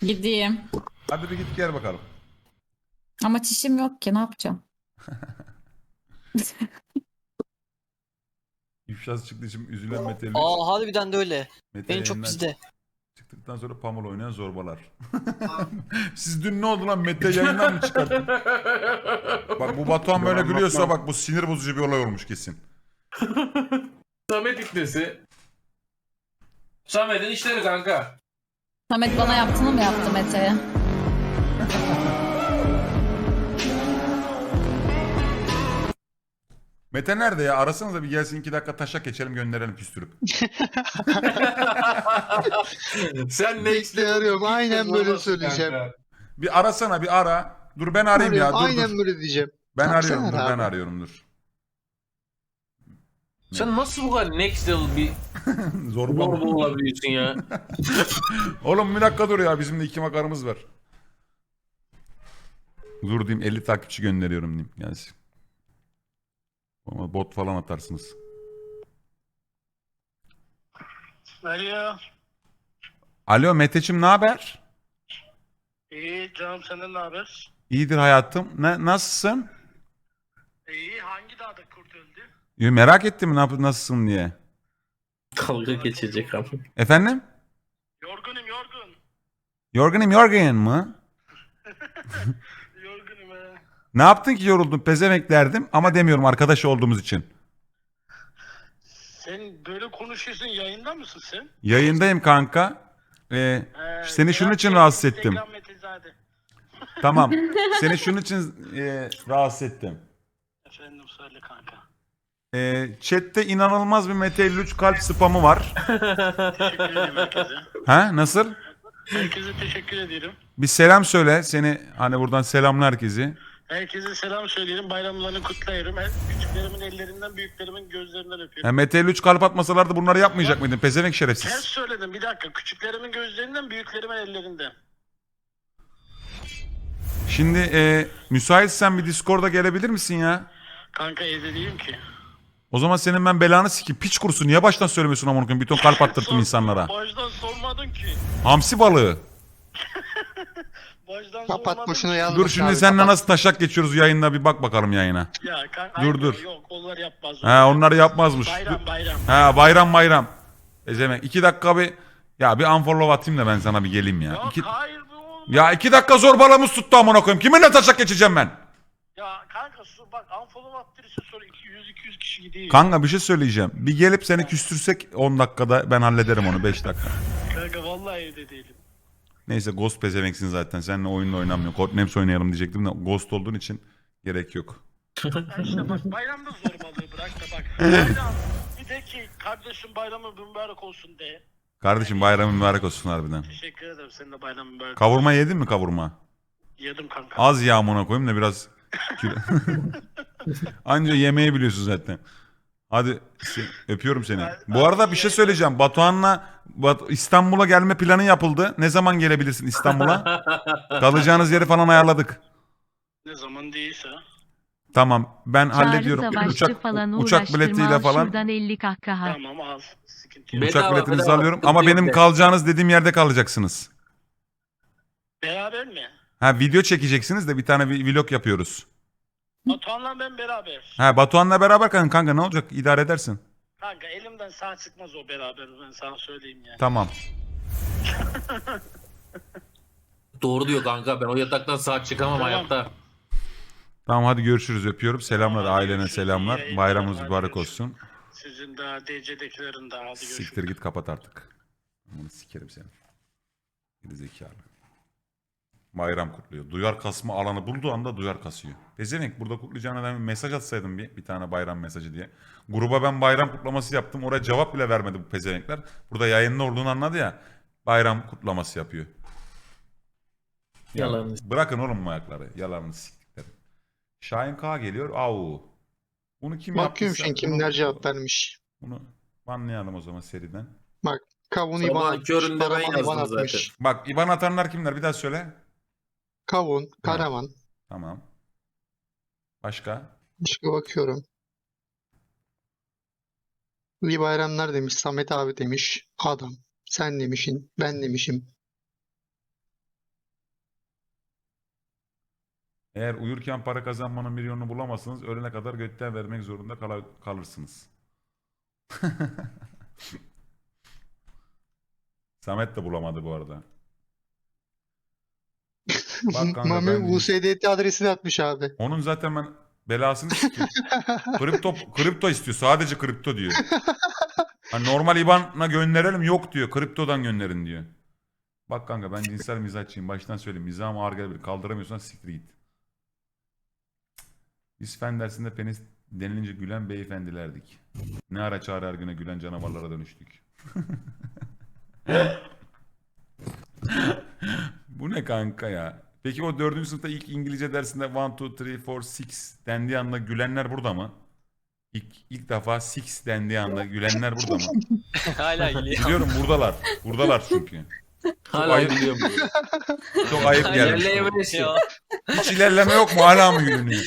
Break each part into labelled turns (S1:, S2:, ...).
S1: Gideyim.
S2: Hadi bir git gel bakalım.
S1: Ama çişim yok ki ne yapacağım?
S2: İfşası çıktığı için üzülen Mete'li.
S3: Aa harbiden de öyle.
S2: Mete
S3: Benim çok bizde.
S2: Çıktıktan sonra Pamul oynayan zorbalar. Siz dün ne oldu lan Mete yayından mı çıkarttın? bak bu Batuhan böyle gülüyorsa bak bu sinir bozucu bir olay olmuş kesin.
S4: Samet iklesi. Samet'in işleri kanka.
S1: Samet bana yaptığını mı yaptı Mete'ye?
S2: Mete nerede ya? Arasanıza bir gelsin iki dakika taşak geçelim gönderelim küstürüp.
S4: Sen ne
S5: Bekle arıyorum. Aynen böyle söyleyeceğim.
S2: Bir arasana bir ara. Dur ben arayayım ya. Dur,
S5: Aynen
S2: dur.
S5: böyle diyeceğim.
S2: Ben
S5: Baksana
S2: arıyorum dur ben
S5: abi.
S2: arıyorum dur.
S4: Sen nasıl bu kadar next level bir
S2: Zorba.
S4: zorba olabiliyorsun ya?
S2: Oğlum bir dakika dur ya bizim de iki makarımız var. Dur diyeyim 50 takipçi gönderiyorum diyeyim gelsin. Ama bot falan atarsınız.
S6: Alo.
S2: Alo Mete'cim ne haber?
S6: İyi canım senden ne haber?
S2: İyidir hayatım. Ne, nasılsın?
S6: İyi hangi dağda?
S2: Yo, merak ettim ne yap nasılsın diye.
S4: Dalga geçecek ama.
S2: Efendim?
S6: Yorgunum yorgun.
S2: Yorgunum yorgun mı?
S6: Yorgunum he.
S2: Ne yaptın ki yoruldun pezevenk derdim ama demiyorum arkadaş olduğumuz için.
S6: Sen böyle konuşuyorsun yayında mısın sen?
S2: Yayındayım kanka. Ee,
S6: Ee,
S2: seni şunun için
S6: Bey,
S2: rahatsız ettim.
S6: Instagram Metezade.
S2: Tamam. Seni şunun için e, rahatsız ettim.
S6: Efendim söyle kanka.
S2: E, chatte inanılmaz bir Mete 53 kalp spamı var.
S6: Teşekkür ederim herkese.
S2: Ha nasıl?
S6: Herkese teşekkür ederim.
S2: Bir selam söyle. Seni hani buradan selamla herkesi.
S6: Herkese selam söyleyelim. Bayramlarını kutlayırım. Her küçüklerimin ellerinden, büyüklerimin gözlerinden öpüyorum.
S2: Ha, Mete 53 kalp atmasalardı bunları yapmayacak mıydın? Pezevenk
S6: Ters
S2: şerefsiz.
S6: söyledim bir dakika. Küçüklerimin gözlerinden, büyüklerimin ellerinden.
S2: Şimdi e, müsaitsen bir Discord'a gelebilir misin ya?
S6: Kanka evde değilim ki.
S2: O zaman senin ben belanı sikeyim. Piç kurusu niye baştan söylemiyorsun amına koyayım? Bir ton kalp attırttım
S6: Sor-
S2: insanlara.
S6: Baştan sormadın ki.
S2: Hamsi balığı.
S6: Baştan
S5: Kapat
S6: sormadın
S5: boşuna
S6: ki.
S5: yazma.
S2: Dur şimdi seninle nasıl taşak geçiyoruz yayında bir bak bakalım yayına.
S6: Ya kanka,
S2: Dur, dur.
S6: Yok onlar yapmaz.
S2: Ha onları yapmazmış.
S6: Bayram bayram.
S2: Ha bayram bayram. Ezemek. iki dakika bir ya bir unfollow atayım da ben sana bir geleyim ya.
S6: Yok
S2: İki,
S6: hayır bu olmaz.
S2: ya iki dakika zorbalığımız tuttu amına koyayım. Kiminle taşak geçeceğim ben?
S6: Ya kanka su bak unfollow attırırsa sonra 200-200 kişi gidiyor.
S2: Kanka bir şey söyleyeceğim. Bir gelip seni küstürsek 10 dakikada ben hallederim onu 5 dakika.
S6: Kanka vallahi evde değilim.
S2: Neyse Ghost pezevenksin zaten. Seninle oyunla oynamıyor. Codenames oynayalım diyecektim de Ghost olduğun için gerek yok.
S6: Ya işte bak bayramda zorbalığı bırak da bak. Bayram bir de ki kardeşim bayramı mübarek olsun de.
S2: Kardeşim bayramın mübarek olsun harbiden.
S6: Teşekkür ederim senin de bayramın mübarek
S2: Kavurma yedin mi kavurma?
S6: Yedim kanka.
S2: Az yağ amına koyayım da biraz kilo. Anca yemeği biliyorsun zaten. Hadi se- öpüyorum seni. Bu arada bir şey söyleyeceğim. Batuhan'la Bat- İstanbul'a gelme planı yapıldı. Ne zaman gelebilirsin İstanbul'a? Kalacağınız yeri falan ayarladık.
S6: Ne zaman değilse.
S2: Tamam ben hallediyorum. Uçak,
S7: falan
S2: uçak biletiyle
S7: al
S2: falan
S7: Şuradan 50 kahkaha.
S6: Tamam az. Sıkıntı yok.
S4: Be-
S2: uçak
S4: Bedava,
S2: biletinizi
S4: bedava.
S2: alıyorum.
S4: Sıkıntı
S2: Ama
S4: yok
S2: benim
S4: de.
S2: kalacağınız dediğim yerde kalacaksınız.
S6: Beraber mi?
S2: Ha video çekeceksiniz de bir tane bir vlog yapıyoruz.
S6: Batuhan'la ben beraber.
S2: Ha Batuhan'la beraber kanka, kanka ne olacak idare edersin.
S6: Kanka elimden sağ çıkmaz o beraber ben sana söyleyeyim yani.
S2: Tamam.
S4: Doğru diyor kanka ben o yataktan sağ çıkamam
S6: Tamam.
S4: hayatta.
S2: Tamam hadi görüşürüz öpüyorum. Selamlar
S6: Tamam,
S2: ailene
S6: görüşürüz.
S2: selamlar.
S6: İyi yayınlar,
S2: Bayramınız
S6: hadi
S2: mübarek
S6: görüşürüz.
S2: olsun.
S6: Sizin de DC'dekilerin de hadi görüşürüz.
S2: Siktir git kapat artık. Aman sikerim seni. Geri zekalı. Bayram kutluyor. Duyar kasma alanı bulduğu anda duyar kasıyor. Pezevenk burada kutlayacağına ben bir mesaj atsaydım bir, bir tane bayram mesajı diye. Gruba ben bayram kutlaması yaptım. Oraya cevap bile vermedi bu pezevenkler. Burada yayında olduğunu anladı ya. Bayram kutlaması yapıyor. Ya. Bırakın oğlum bu ayakları. Yalanını siktiklerim. Şahin K geliyor. Au. Bunu kim
S5: Bakıyorum
S2: yaptıysa
S5: şimdi kimler
S2: bunu-
S5: cevap vermiş.
S2: Bunu banlayalım o zaman seriden.
S5: Kavun
S4: Sabahın
S5: İban atmış.
S4: köründe ben yazdım
S5: atmış.
S2: Bak IBAN atanlar kimler? Bir daha söyle.
S5: Kavun, Karaman.
S2: Tamam. Başka?
S5: Başka bakıyorum. İyi bayramlar demiş. Samet abi demiş. Adam. Sen demişin. Ben demişim.
S2: Eğer uyurken para kazanmanın bir yolunu bulamazsanız ölene kadar götten vermek zorunda kala- kalırsınız. Samet de bulamadı bu arada. Bak kanka
S5: Mami
S2: ben-
S5: USDT adresini atmış abi.
S2: Onun zaten ben belasını sikiyorum. kripto, kripto istiyor. Sadece kripto diyor. Hani normal IBAN'a gönderelim yok diyor. Kriptodan gönderin diyor. Bak kanka ben cinsel mizahçıyım. Baştan söyleyeyim. Mizahım ağır gelebilir. Kaldıramıyorsan siktir git. Biz fen dersinde penis denilince gülen beyefendilerdik. Ne ara çağrı her güne gülen canavarlara dönüştük. Ne kanka ya? Peki o dördüncü sınıfta ilk İngilizce dersinde 1, 2, 3, 4, 6 dendiği anda gülenler burada mı? İlk, ilk defa 6 dendiği anda gülenler burada mı?
S3: Hala gülüyor.
S2: Biliyorum buradalar. Buradalar çünkü.
S4: Hala
S2: ayıp.
S4: gülüyorum.
S2: Çok ayıp gelmiş. bu. Hiç ilerleme yok mu? Hala mı gülünüyor?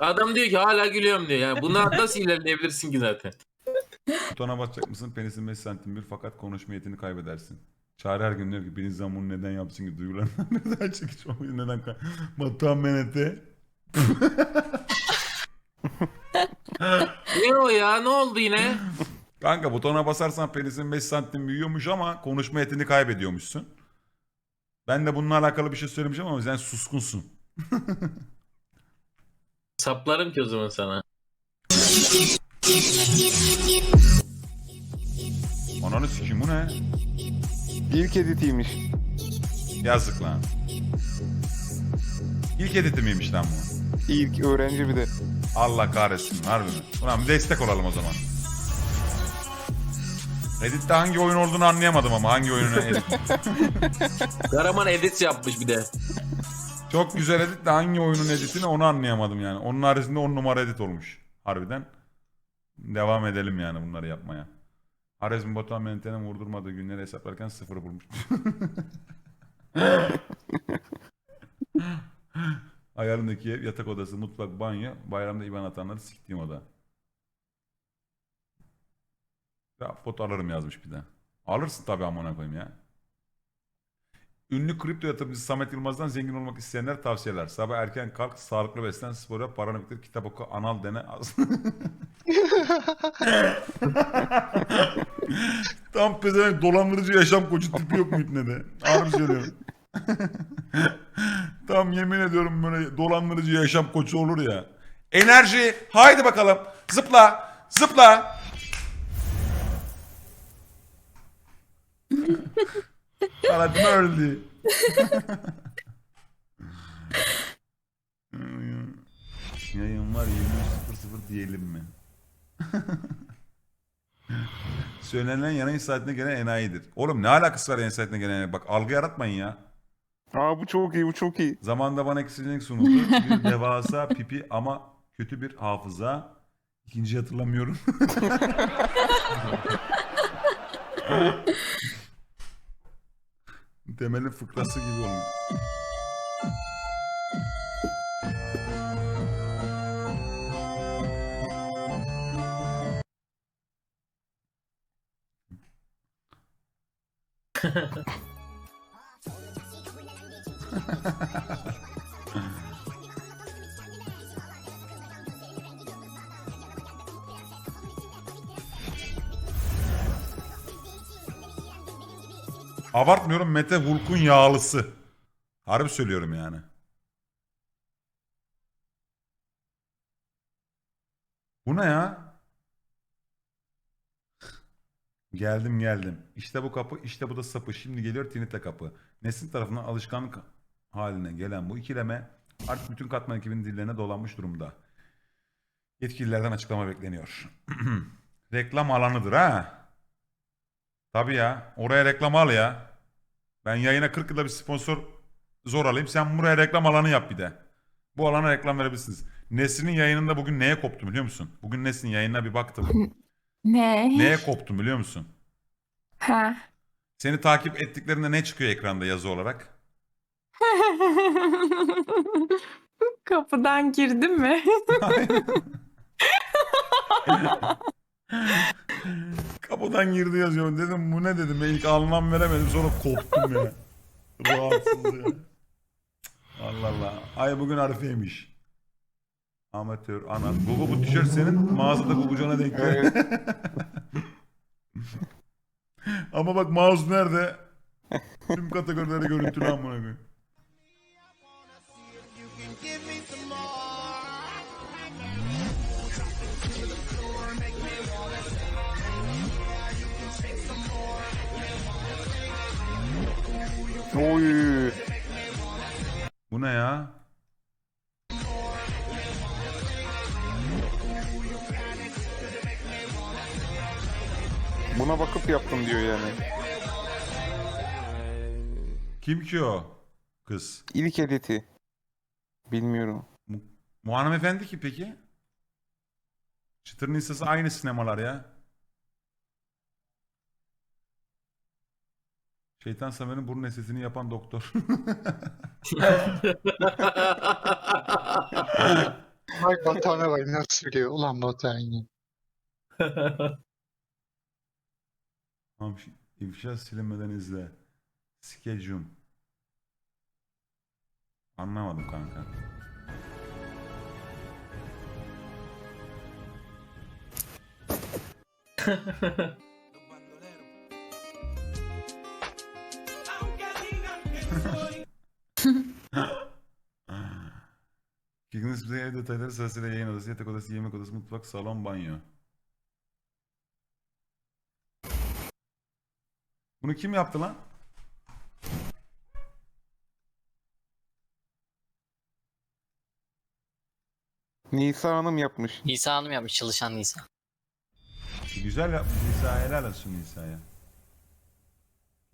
S4: Adam diyor ki hala gülüyorum diyor. Yani bundan nasıl ilerleyebilirsin ki zaten?
S2: Butona basacak mısın? Penisin 5 santim bir fakat konuşma yetini kaybedersin. Çağrı her gün diyor ki bir insan bunu neden yapsın ki duyulan neden çekiç olmuyor neden kay... Batuhan Menete.
S4: Ne o ya? Ne oldu yine?
S2: Kanka butona basarsan penisin 5 santim büyüyormuş ama konuşma yetini kaybediyormuşsun. Ben de bununla alakalı bir şey söylemişim ama sen suskunsun.
S4: Saplarım ki o zaman sana.
S2: Ananı sikeyim bu ne?
S7: İlk editiymiş.
S2: Yazık lan. İlk editi miymiş lan bu?
S7: İlk öğrenci bir de.
S2: Allah kahretsin harbi mi? Ulan bir destek olalım o zaman. Edit'te hangi oyun olduğunu anlayamadım ama hangi oyunun edit.
S4: Karaman edit yapmış bir de.
S2: Çok güzel edit de hangi oyunun editini onu anlayamadım yani. Onun haricinde 10 numara edit olmuş. Harbiden. Devam edelim yani bunları yapmaya. Harezm Batuhan Mente'nin vurdurmadığı günleri hesaplarken sıfır bulmuş. Ayarındaki ev, yatak odası, mutfak, banyo, bayramda iban atanları siktiğim oda. Ya foto alırım yazmış bir de. Alırsın tabii amına koyayım ya. Ünlü kripto yatırımcısı Samet Yılmaz'dan zengin olmak isteyenler tavsiyeler. Sabah erken kalk, sağlıklı beslen, spor yap, paranı bitir, kitap oku, anal dene. Tam pezevenk dolandırıcı yaşam koçu tipi yok mu ipne de? Harbi söylüyorum. Tam yemin ediyorum böyle dolandırıcı yaşam koçu olur ya. Enerji. Haydi bakalım. Zıpla. Zıpla. Sanatım öldü. Yayın var 23.00 diyelim mi? Söylenen yayın saatine gelen enayidir. Oğlum ne alakası var yayın saatine gelen enayi? Bak algı yaratmayın ya.
S7: Aa bu çok iyi bu çok iyi.
S2: Zamanında bana seçenek sunuldu. Bir devasa pipi ama kötü bir hafıza. İkinciyi hatırlamıyorum. Temelin fıkrası gibi olmuş. Abartmıyorum Mete Hulk'un yağlısı. Harbi söylüyorum yani. Bu ne ya? Geldim geldim. İşte bu kapı, işte bu da sapı. Şimdi geliyor Tinite kapı. Nesin tarafından alışkanlık haline gelen bu ikileme artık bütün katman ekibinin dillerine dolanmış durumda. Yetkililerden açıklama bekleniyor. Reklam alanıdır ha. Tabii ya. Oraya reklam al ya. Ben yayına 40 yılda bir sponsor zor alayım. Sen buraya reklam alanı yap bir de. Bu alana reklam verebilirsiniz. Nesrin'in yayınında bugün neye koptum biliyor musun? Bugün Nesrin yayınına bir baktım.
S8: Ne?
S2: neye koptum biliyor musun?
S8: Ha.
S2: Seni takip ettiklerinde ne çıkıyor ekranda yazı olarak?
S8: Kapıdan girdi mi?
S2: Kapıdan girdi yazıyor. Dedim bu ne dedim. Ben ilk anlam veremedim. Sonra koptum ya. Rahatsız ya. Allah Allah. Ay bugün Arife'ymiş. Amatör, ana. Gugu bu tişört senin mağazada Gugucan'a denk geliyor. Ama bak mouse nerede? Tüm kategorileri görüntülü amına koyayım.
S7: Oy.
S2: Bu ne ya?
S7: Buna bakıp yaptım diyor yani.
S2: Kim ki o? Kız.
S7: İlk editi. Bilmiyorum.
S2: Bu hanımefendi ki peki? Çıtırın hissesi aynı sinemalar ya. Şeytan Samer'in burun esesini yapan doktor.
S5: Ay Batuhan'a bak nasıl biliyor. Ulan.
S2: Tamam, İfşa silinmeden izle. Skecum. Anlamadım kanka. Bize ev detayları sırasıyla yayın odası, yatak odası, yemek odası, mutfak, salon, banyo. Bunu kim yaptı lan?
S7: Nisa Hanım yapmış.
S3: Nisa Hanım yapmış çalışan Nisa.
S2: Güzel yapmış Nisa helal olsun Nisa'ya.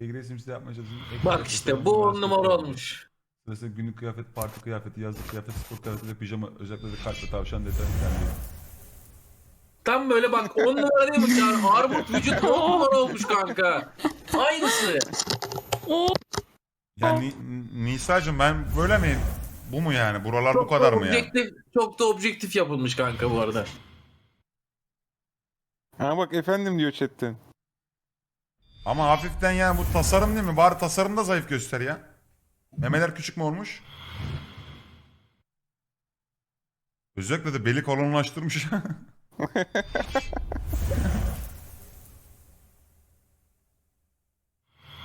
S2: Egresim size yapmaya çalışın.
S4: Bak işte bu on numara olmuş.
S2: Sırasında günlük kıyafet, parti kıyafeti, yazlık kıyafet, spor kıyafeti ve pijama özellikle de kalp ve tavşan detaylı kendi.
S4: Tam böyle bak on numara değilmiş yani. Armut vücut on numara olmuş kanka. Aynısı.
S2: Yani Ni- Nisa'cığım ben böyle miyim? Bu mu yani? Buralar bu kadar
S4: da
S2: mı ya?
S4: objektif, Çok da objektif yapılmış kanka bu arada.
S7: Ha bak efendim diyor chatten.
S2: Ama hafiften yani bu tasarım değil mi? Bari tasarımda zayıf göster ya. Memeler küçük mü olmuş? Özellikle de beli kalınlaştırmış.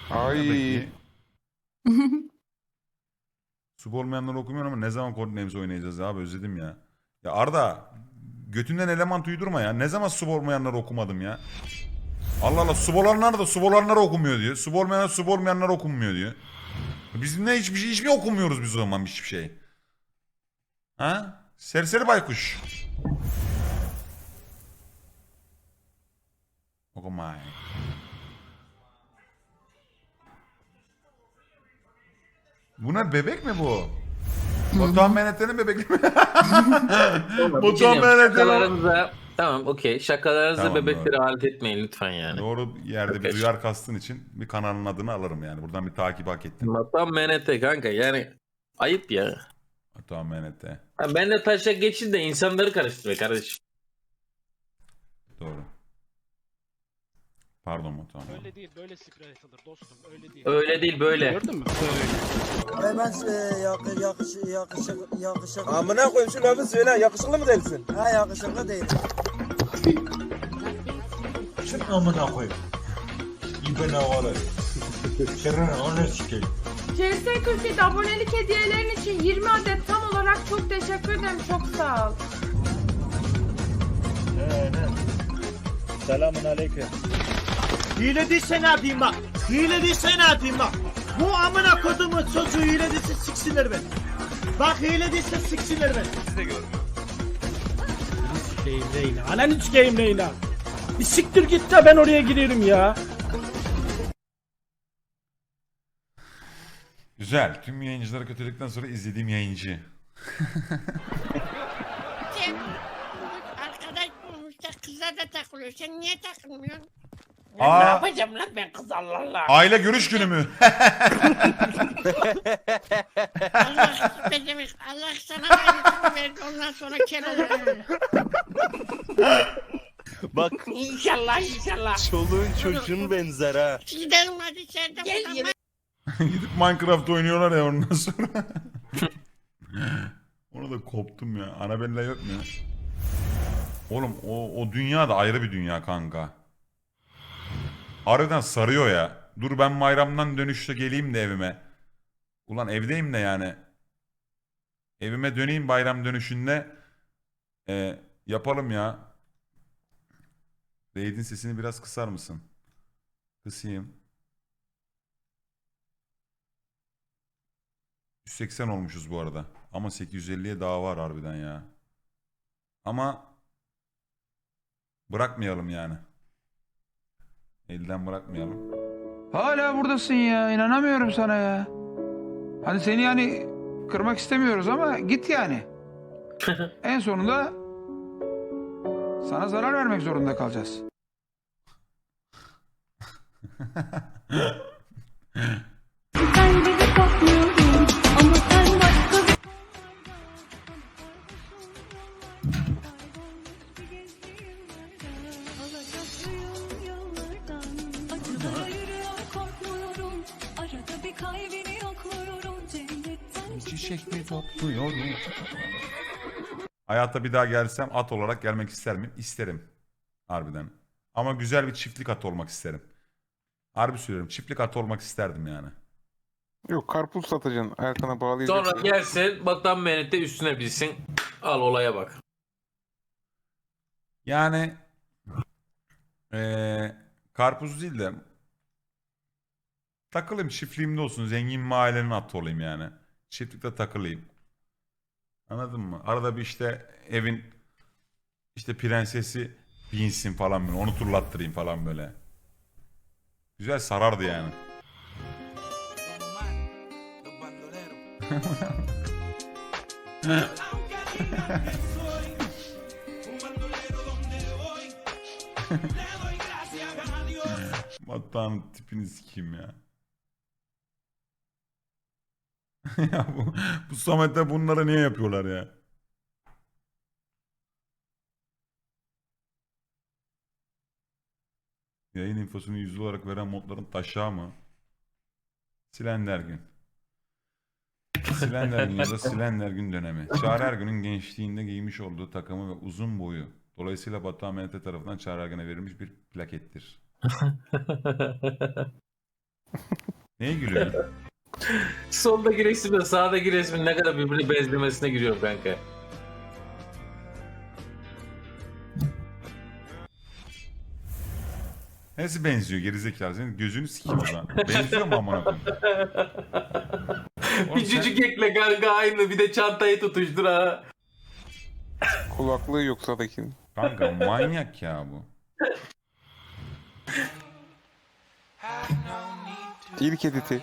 S7: Ay.
S2: Sub olmayanları okumuyorum ama ne zaman Codenames oynayacağız abi özledim ya. Ya Arda götünden element uydurma ya. Ne zaman sub olmayanları okumadım ya. Allah Allah sub olanlar da sub olanları okumuyor diyor. Sub olmayanlar sub olmayanlar okunmuyor diyor. Biz ne hiçbir şey hiçbir okumuyoruz biz o zaman hiçbir şey. Ha? Serseri baykuş. Okumay. Bu ne bebek mi bu? Batuhan Menet'lerin bebek mi? Batuhan
S4: şey. Şakalarınıza tamam okey. Şakalarınıza
S2: Tamam,
S4: bebekleri alet etmeyin lütfen yani.
S2: Doğru yerde bir
S4: Okey.
S2: duyar kastın için bir kanalın adını alırım yani. Buradan bir takip hak ettin.
S4: Vatan menete kanka yani ayıp ya.
S2: Batuhan.
S4: Ha, ben de taşa geçin de insanları karıştırma kardeşim.
S2: Doğru. Pardon Batuhan.
S6: Öyle değil böyle sprey atılır dostum öyle değil.
S4: Öyle değil böyle.
S6: Gördün mü?
S9: Ben yakış yakış yakışık yakışık. Amına koyayım şu lafı söyle yakışıklı mı değilsin? Ha yakışıklı değil. Şu amına koyayım. İbne havalı. Şerrin onu sikeyim.
S8: CS47 abonelik hediyelerin için 20 adet tam olarak çok teşekkür ederim. Çok sağ ol.
S9: Selamun aleyküm.
S6: Hile değilse ne yapayım bak. Hile değilse ne yapayım bak. Bu amına kodumun çocuğu hile değilse siksinler beni. Bak hile değilse siksinler beni. Siz de görmüyor. Sikeyim Reyna. Ananı sikeyim Reyna. Bir siktir git de ben oraya girerim ya.
S2: Güzel. Tüm yayıncıları kötülükten sonra izlediğim yayıncı.
S8: Arkadaş bulmuş da kızlar da takılıyor. Sen niye takılmıyorsun?
S2: Aa,
S8: Ne yapacağım lan ben kız Allah Allah.
S2: aile görüş günü mü?
S8: Allah ne demek? Allah sana verdi ondan sonra kel olur.
S10: Bak
S9: İnşallah inşallah.
S10: çoluğun çocuğun benzer ha.
S9: Gidelim hadi sen de. Gel
S2: Gidip Minecraft oynuyorlar ya ondan sonra. Ona da koptum ya. Annabella yok mu ya? Oğlum o, o dünya da ayrı bir dünya kanka. Harbiden sarıyor ya. Dur ben bayramdan dönüşte geleyim de evime. Ulan evdeyim de yani. Evime döneyim bayram dönüşünde. Ee, yapalım ya. Raid'in sesini biraz kısar mısın? Kısayım. 180 olmuşuz bu arada. Ama 850'ye daha var harbiden ya. Ama bırakmayalım yani. Elden bırakmayalım.
S3: Hala buradasın ya. inanamıyorum sana ya. Hani seni yani kırmak istemiyoruz ama git yani. en sonunda sana zarar vermek zorunda kalacağız.
S2: Çiçek mi topluyorum? Hayatta bir daha gelsem at olarak gelmek ister miyim? İsterim. Harbiden. Ama güzel bir çiftlik at olmak isterim. Harbi söylüyorum. Çiftlik at olmak isterdim yani.
S7: Yok karpuz satacaksın. Arkana bağlayacaksın.
S4: Sonra gelsin Batuhan Menet'te üstüne bilsin. Al olaya bak.
S2: Yani eee karpuz değil de takılayım çiftliğimde olsun. Zengin mahallenin atı olayım yani. Çiftlikte takılayım. Anladın mı? Arada bir işte evin işte prensesi binsin falan böyle. Onu turlattırayım falan böyle. Güzel sarardı yani. Batuhan'ın tipini sikeyim ya. ya bu, bu Samet'te bunları niye yapıyorlar ya? Yayın infosunu yüzlü olarak veren modların taşağı mı? Silender gün. Silender gün ya da Silender gün dönemi. Çağrı Ergün'ün gençliğinde giymiş olduğu takımı ve uzun boyu. Dolayısıyla Batuhan Menete tarafından Çağrı Ergün'e verilmiş bir plakettir. Neye gülüyorsun?
S4: Soldaki resmle sağdaki resmin ne kadar birbirini benzemesine giriyorum kanka.
S2: Nasıl benziyor gerizekalı? Senin gözünü sikeyim o zaman. Benziyor mu amına koyayım? Oğlum
S4: bir
S2: sen-
S4: cücük ekle kanka aynı bir de çantayı tutuştur ha.
S7: Kulaklığı yok sağdakinin.
S2: Kanka manyak ya bu.
S7: İlk editi.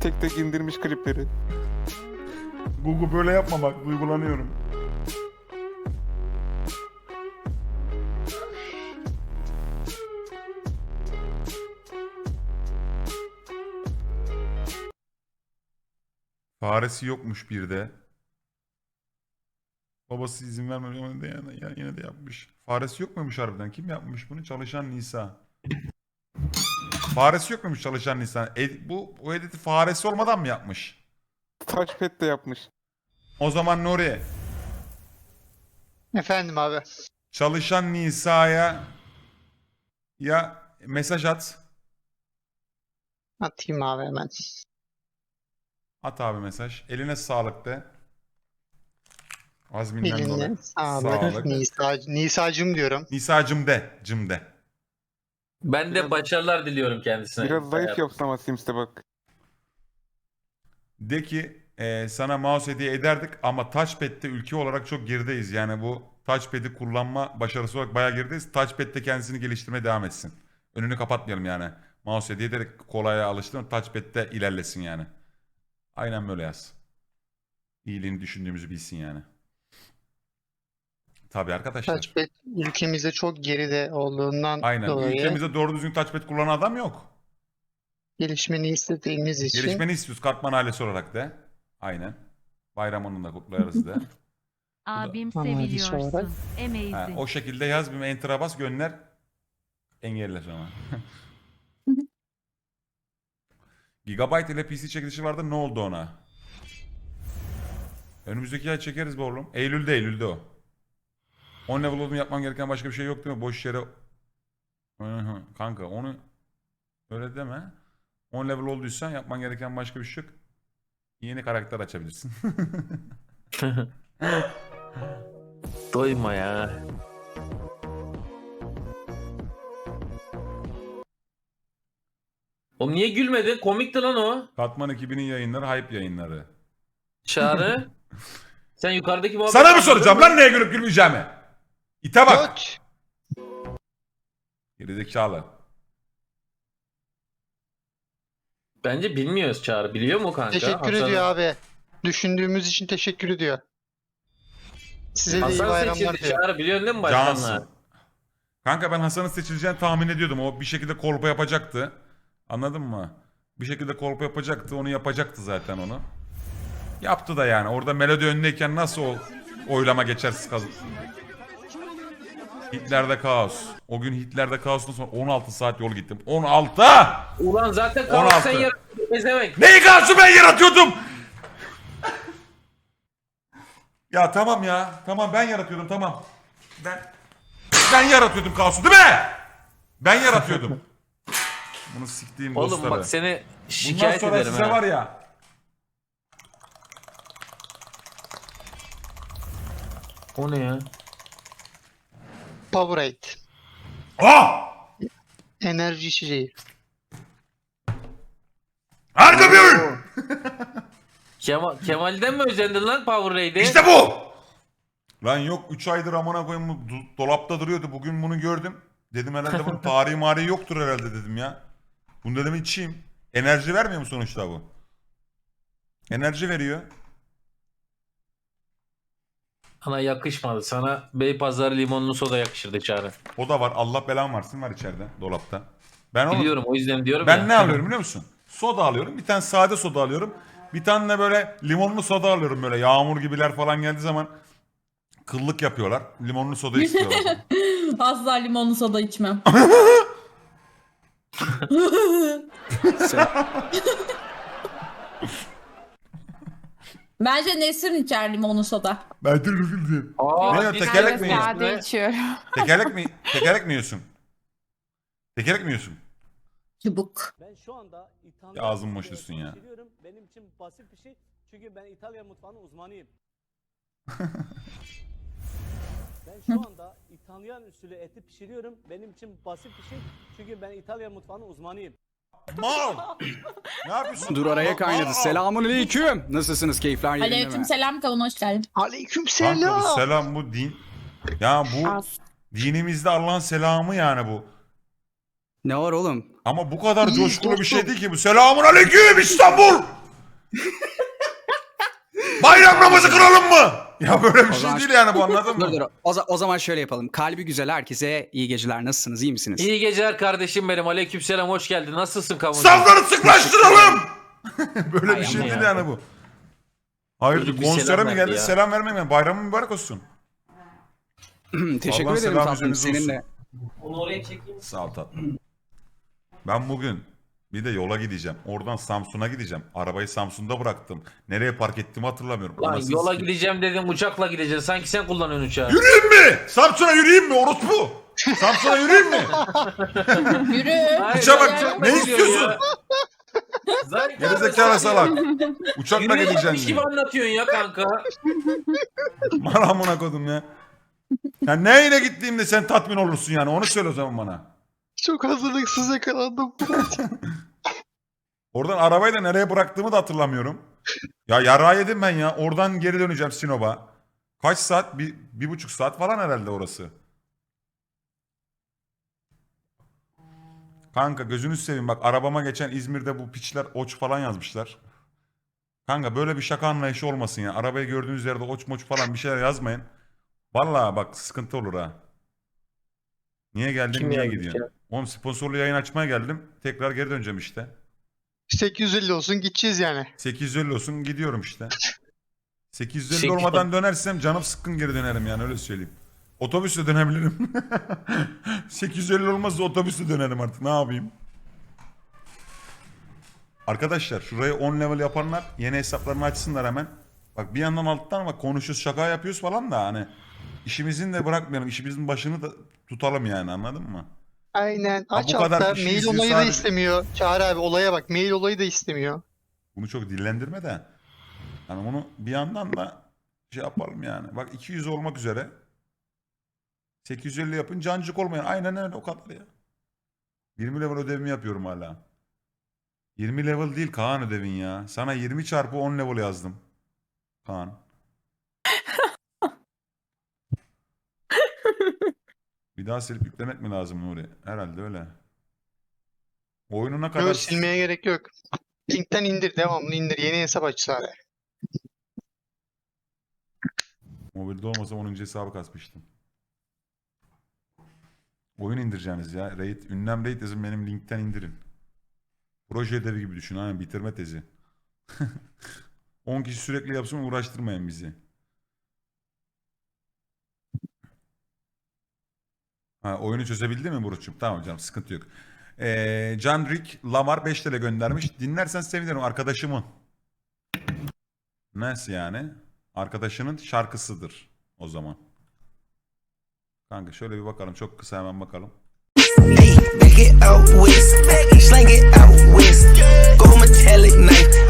S7: Tek tek indirmiş klipleri.
S2: Google böyle yapma bak duygulanıyorum. Faresi yokmuş bir de. Babası izin vermiyor ama de yani, ya- yine de yapmış. Faresi yok muymuş harbiden? Kim yapmış bunu? Çalışan Nisa. Faresi yok muymuş çalışan Nisa? Ed- bu, bu editi faresi olmadan mı yapmış?
S7: Touchpad de yapmış.
S2: O zaman Nuri
S5: Efendim abi.
S2: çalışan Nisa'ya ya mesaj at.
S5: Atayım abi hemen.
S2: At abi mesaj. Eline sağlık de. Azminden
S5: Eline
S2: dolayı.
S5: sağlık.
S2: Sağlık.
S5: Nisa, Nisa'cım diyorum.
S2: Nisa'cım de. Cım de.
S4: Ben de başarılar diliyorum kendisine.
S7: Biraz zayıf yapsın ama Sims'te bak.
S2: De ki e, sana mouse hediye ederdik ama touchpad'de ülke olarak çok gerideyiz. Yani bu touchpad'i kullanma başarısı olarak bayağı gerideyiz. Touchpad'de kendisini geliştirmeye devam etsin. Önünü kapatmayalım yani. Mouse hediye ederek kolaya alıştırın. Touchpad'de ilerlesin yani. Aynen böyle yaz. İyiliğini düşündüğümüzü bilsin yani. Tabii arkadaşlar.
S5: Touchpad ülkemizde çok geride olduğundan
S2: Aynen.
S5: dolayı
S2: Ülkemizde doğru düzgün touchpad kullanan adam yok.
S5: gelişmeni istediğimiz için
S2: Gelişmeni istiyoruz Kartman ailesi olarak de. Aynen. Bayram onu da kutlarız da.
S11: Abim
S5: Tamam,
S11: seviliyorsun.
S2: Ha,
S11: Amazing.
S2: o şekilde yaz bir enter'a bas gönder. Engelle sonra. Gigabyte ile PC çekilişi vardı ne oldu ona? Önümüzdeki ay çekeriz be oğlum. Eylül'de Eylül'de o. 10 level olduğunu yapman gereken başka bir şey yok değil mi? Boş yere... Kanka onu öyle deme. 10 level olduysan yapman gereken başka bir şey yok. Yeni karakter açabilirsin.
S4: Doyma ya. Oğlum niye gülmedin? Komikti lan o.
S2: Katman ekibinin yayınları, hype yayınları.
S4: Çağrı. Sen yukarıdaki muhabbet...
S2: Sana mı soracağım lan neye gülüp gülmeyeceğimi? İte bak.
S5: Göt.
S2: Gerizekalı.
S4: Bence bilmiyoruz Çağrı. Biliyor mu kanka?
S5: Teşekkür
S4: Hasan-
S5: ediyor abi. Düşündüğümüz için teşekkür ediyor. Size de iyi
S4: Hasan
S5: bayramlar
S4: seçildi
S5: diyor.
S4: Çağrı biliyorsun değil mi başkanlar?
S2: Cansın. Kanka ben Hasan'ın seçileceğini tahmin ediyordum. O bir şekilde kolpa yapacaktı. Anladın mı? Bir şekilde kolpa yapacaktı. Onu yapacaktı zaten onu. Yaptı da yani. Orada melodi önündeyken nasıl o oylama geçersiz kalır? Hitler'de kaos. O gün Hitler'de kaostan sonra 16 saat yol gittim. 16!
S4: Ulan zaten kaos
S2: 16.
S4: sen yarattın. Pezevenk.
S2: Neyi kaosu ben yaratıyordum? Ya tamam ya. Tamam ben yaratıyordum tamam. Ben ben yaratıyordum kaosu değil mi? Ben yaratıyordum. Bunu siktiğim
S4: Oğlum
S2: dostları.
S4: bak seni
S2: Bundan
S4: şikayet
S2: sonra
S4: ederim
S2: size
S4: ha.
S2: var ya.
S4: O ne ya?
S5: Powerade.
S2: Ah!
S5: Enerji içeceği.
S2: Harika bir oyun.
S4: Kemal, Kemal'den mi özendin lan Powerade?
S2: İşte bu. Lan yok 3 aydır amına koyayım bu do- dolapta duruyordu. Bugün bunu gördüm. Dedim herhalde bunun tarihi marihi yoktur herhalde dedim ya. Bunu dedim içeyim. Enerji vermiyor mu sonuçta bu? Enerji veriyor.
S4: Sana yakışmadı. Sana Beypazarı limonlu soda yakışırdı Çağrı.
S2: O da var. Allah belan varsın var içeride dolapta. Ben onu
S4: Biliyorum o yüzden diyorum
S2: ben
S4: ya.
S2: ne alıyorum biliyor musun? Soda alıyorum. Bir tane sade soda alıyorum. Bir tane de böyle limonlu soda alıyorum böyle. Yağmur gibiler falan geldiği zaman kıllık yapıyorlar. Limonlu soda istiyorlar.
S1: Asla limonlu soda içmem. Bence Nesrin içer limonlu soda.
S2: ben de üzüldüm.
S4: Aa,
S2: Ne ya,
S4: biz
S2: tekerlek mi yiyorsun?
S4: sade
S8: içiyorum.
S2: Tekerlek mi? Tekerlek mi yiyorsun? Tekerlek mi yiyorsun?
S1: Çubuk.
S9: Ben şu anda İtalyan
S2: Ya ağzın boş üstün ya.
S9: pişiriyorum. Benim için basit bir şey. Çünkü ben İtalyan mutfağının uzmanıyım. ben şu anda İtalyan usulü eti pişiriyorum. Benim için basit bir şey. Çünkü ben İtalyan mutfağının uzmanıyım.
S2: Mal! ne yapıyorsun?
S12: Dur araya kaynadı. Selamun aleyküm. Nasılsınız? Keyifler yerinde
S1: Aleyküm
S12: mi?
S1: selam kavun hoş geldin.
S5: Aleyküm
S2: Kanka bu
S5: selam.
S2: selam bu din. Ya bu dinimizde Allah'ın selamı yani bu.
S12: Ne var oğlum?
S2: Ama bu kadar
S5: İyi,
S2: coşkulu bir şey değil ki bu. Selamun aleyküm İstanbul! Bayram namazı kılalım mı? Ya böyle bir
S12: O
S2: şey
S12: zaman-
S2: değil yani bu anladın
S12: Dur
S2: mı?
S12: dur. O, za- o zaman şöyle yapalım. Kalbi güzel herkese iyi geceler. Nasılsınız? İyi misiniz?
S4: İyi geceler kardeşim benim. Aleykümselam hoş geldin. Nasılsın kavuncu?
S2: Safları sıklaştıralım! böyle bir şey
S4: ama
S2: değil
S4: ya.
S2: yani bu. Hayırdır
S4: Çocuk bir
S2: konsere
S4: selam
S2: mi
S4: verdi
S2: geldin?
S4: ya.
S2: Selam vermeye mi? Bayramın mübarek olsun.
S12: Teşekkür
S2: Allah'ın
S12: ederim
S2: selamı
S12: tatlım.
S2: üzerinize olsun.
S12: Seninle.
S4: Onu oraya çekeyim.
S2: Sağ ol tatlım. Ben bugün bir de yola gideceğim. Oradan Samsun'a gideceğim. Arabayı Samsun'da bıraktım. Nereye park ettiğimi hatırlamıyorum.
S4: Lan
S2: Anasını
S4: yola
S2: sikeyim.
S4: gideceğim dedim uçakla gideceksin. Sanki sen kullanıyorsun uçağı.
S2: Yürüyeyim mi? Samsun'a yürüyeyim mi orospu? Samsun'a yürüyeyim mi?
S1: Yürü.
S4: Hayır,
S2: Piça bak,
S4: sen
S2: ne istiyorsun?
S4: ya. Zaten
S2: Gerizekalı salak. Uçakla
S4: Yürüyecekmiş
S2: gideceksin
S4: gibi
S2: diyor.
S4: anlatıyorsun ya kanka.
S2: Bana amına kodum ya. Ya neyle gittiğimde sen tatmin olursun yani onu söyle o zaman bana.
S5: Çok hazırlıksız yakalandım.
S2: Oradan arabayla nereye bıraktığımı da hatırlamıyorum. Ya yara yedim ben ya. Oradan geri döneceğim Sinop'a. Kaç saat? Bir, bir buçuk saat falan herhalde orası. Kanka gözünü seveyim bak arabama geçen İzmir'de bu piçler oç falan yazmışlar. Kanka böyle bir şaka anlayışı olmasın ya. Arabayı gördüğünüz yerde oç moç falan bir şeyler yazmayın. Vallahi bak sıkıntı olur ha. Niye geldin
S4: Kim
S2: niye gidiyorsun?
S4: ya?
S2: Oğlum sponsorlu yayın açmaya geldim. Tekrar geri döneceğim işte.
S5: 850 olsun gideceğiz yani.
S2: 850 olsun gidiyorum işte. 850
S4: Sekiz-
S2: olmadan dönersem canım sıkkın geri dönerim yani öyle söyleyeyim. Otobüsle dönebilirim. 850 olmazsa otobüsle dönerim artık ne yapayım. Arkadaşlar şurayı 10 level yapanlar yeni hesaplarını açsınlar hemen. Bak bir yandan alttan bak konuşuyoruz şaka yapıyoruz falan da hani işimizin de bırakmayalım işimizin başını da tutalım yani anladın mı?
S5: Aynen.
S2: Ha,
S5: Aç
S2: bu kadar
S5: altta mail
S2: izliyor
S5: olayı da
S2: sadece.
S5: istemiyor. Çağrı abi olaya bak. Mail olayı da istemiyor.
S2: Bunu çok dillendirme de. Yani bunu bir yandan da şey yapalım yani. Bak 200 olmak üzere. 850 yapın cancık olmayan. Aynen öyle o kadar ya. 20 level ödevimi yapıyorum hala. 20 level değil Kaan ödevin ya. Sana 20 çarpı 10 level yazdım. Kaan. Bir daha silip yüklemek mi lazım Nuri? Herhalde öyle. Oyununa kadar...
S5: Yok silmeye gerek yok. Linkten indir. Devamlı indir. Yeni hesap aç sadece.
S2: Mobilde olmasa 10. hesabı kasmıştım. Oyun indireceğiniz ya. Raid, ünlem raid yazın benim linkten indirin. Proje ödevi gibi düşün. Hani bitirme tezi. 10 kişi sürekli yapsın uğraştırmayın bizi. Ha, oyunu çözebildi mi Burç'um? Tamam canım sıkıntı yok. Ee, Can Rick Lamar 5 TL göndermiş. Dinlersen sevinirim arkadaşımın. Nasıl yani? Arkadaşının şarkısıdır o zaman. Kanka şöyle bir bakalım çok kısa hemen bakalım.
S9: Hey, it out west, slang it out west. Go metallic knife,